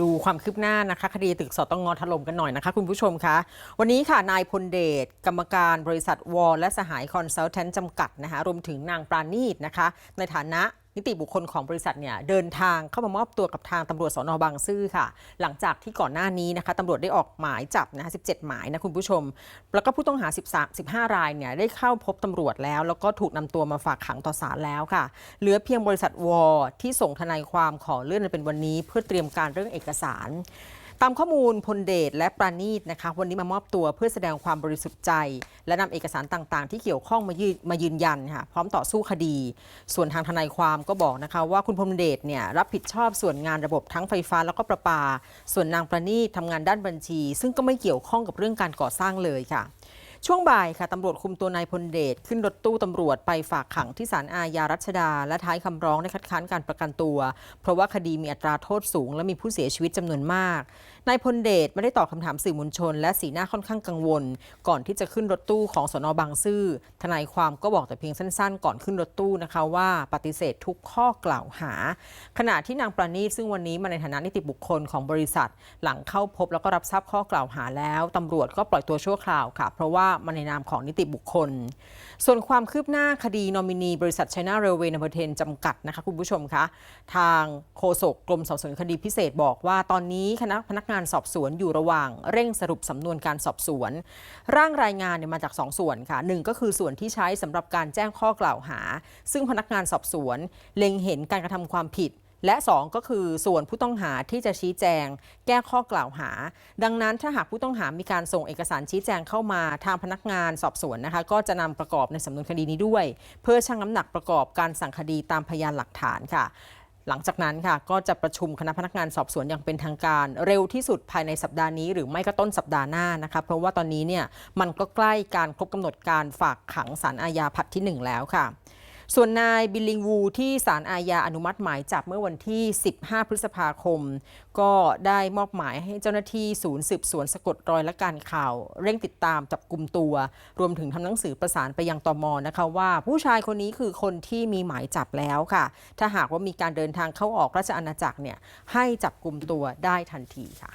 ดูความคืบหน้านะคะคดีตึกสตงถล่มกันหน่อยนะคะคุณผู้ชมคะวันนี้ค่ะนายพลเดช กรรมการบริษัทวอลและสหายคอนซัลแทนจำกัดนะคะรวมถึงนางปราณีตนะคะ ในฐานะ นิติบุคคลของบริษัทเนี่ยเดินทางเข้ามามอบตัวกับทางตำรวจสนบางซื่อค่ะ หลังจากที่ก่อนหน้านี้นะคะตำรวจได้ออกหมายจับนะคะ17 หมายนะคุณผู้ชม แล้วก็ผู้ต้องหา 13 15 รายเนี่ยได้เข้าพบตำรวจแล้ว แล้วก็ถูกนำตัวมาฝากขังต่อศาลแล้วค่ะ เหลือเพียงบริษัทวอลที่ส่งทนายความขอเลื่อนเป็นวันนี้ เพื่อเตรียมการเรื่องเอกสาร ตามข้อมูลพลเดชและปราณีตนะคะวันนี้มามอบตัวเพื่อแสดงความบริสุทธิ์ใจ และนำเอกสารต่างๆ ที่เกี่ยวข้องมายืนมายืนยันค่ะพร้อมต่อสู้คดี ส่วนทางทนายความก็บอกนะคะว่าคุณพลเดชเนี่ยรับผิดชอบส่วนงานระบบทั้งไฟฟ้าแล้วก็ประปา ส่วนนางประณีตทำงานด้านบัญชี ซึ่งก็ไม่เกี่ยวข้องกับเรื่องการก่อสร้างเลยค่ะ ช่วงบ่ายค่ะตำรวจคุมตัวนายพลเดชขึ้นรถตู้ตำรวจไปฝากขังที่ศาลอาญารัชดา และท้ายคำร้องได้คัดค้านการประกันตัว เพราะว่าคดีมีอัตราโทษสูง และมีผู้เสียชีวิตจำนวนมากนายพลเดชไม่ได้ตอบคำถามสื่อมวลชน และสีหน้าค่อนข้างกังวล ก่อนที่จะขึ้นรถตู้ของสนบางซื่อทนายความก็บอกแต่เพียงสั้น ๆ ก่อนขึ้นรถตู้นะคะว่าปฏิเสธทุกข้อกล่าวหา ขณะที่นางประณีตซึ่งวันนี้มาในฐานะนิติบุคคลของบริษัท หลังเข้าพบแล้วก็รับทราบข้อกล่าวหาแล้วตำรวจก็ปล่อยตัวชั่วคราวค่ะ เพราะว่ามาในนามของนิติบุคคล ส่วนความคืบหน้าคดีนอมินีบริษัท China Railway Number 10จำกัดนะคะคุณผู้ชมคะ ทางโฆษกกรมสอบสวนคดีพิเศษบอกว่าตอนนี้คณะพนักงานสอบสวนอยู่ระหว่างเร่งสรุปสำนวนการสอบสวน ร่างรายงานเนี่ยมาจาก 2ส่วนค่ะหนึ่งก็คือส่วนที่ใช้สำหรับการแจ้งข้อกล่าวหา ซึ่งพนักงานสอบสวน เล็งเห็นการกระทำความผิด และ 2 ก็คือส่วนผู้ต้องหาที่จะชี้แจง แก้ข้อกล่าวหา ดังนั้นถ้าหากผู้ต้องหามีการส่งเอกสารชี้แจงเข้ามาทางพนักงานสอบสวนนะคะ ก็จะนำประกอบในสำนวนคดีนี้ด้วย เพื่อชั่งน้ำหนักประกอบการสั่งคดีตามพยานหลักฐานค่ะ หลังจากนั้นค่ะก็จะประชุมคณะพนักงานสอบสวนอย่างเป็นทางการ เร็วที่สุดภายในสัปดาห์นี้ หรือไม่ก็ต้นสัปดาห์หน้านะคะเพราะว่าตอนนี้เนี่ยมันก็ใกล้การครบกำหนดการฝากขังสารอาญาผัดที่ 1 แล้วค่ะ ส่วนนายบิลลิงวูที่ศาลอาญาอนุมัติหมายจับเมื่อวันที่ 15 พฤษภาคม ก็ได้มอบหมายให้เจ้าหน้าที่ศูนย์สืบสวนสะกดรอยและการข่าว เร่งติดตามจับกลุ่มตัว รวมถึงทำหนังสือประสานไปยังตมนะคะว่า ผู้ชายคนนี้คือคนที่มีหมายจับแล้วค่ะ ถ้าหากว่ามีการเดินทางเข้าออกราชอาณาจักรเนี่ยให้จับกลุ่มตัวได้ทันทีค่ะ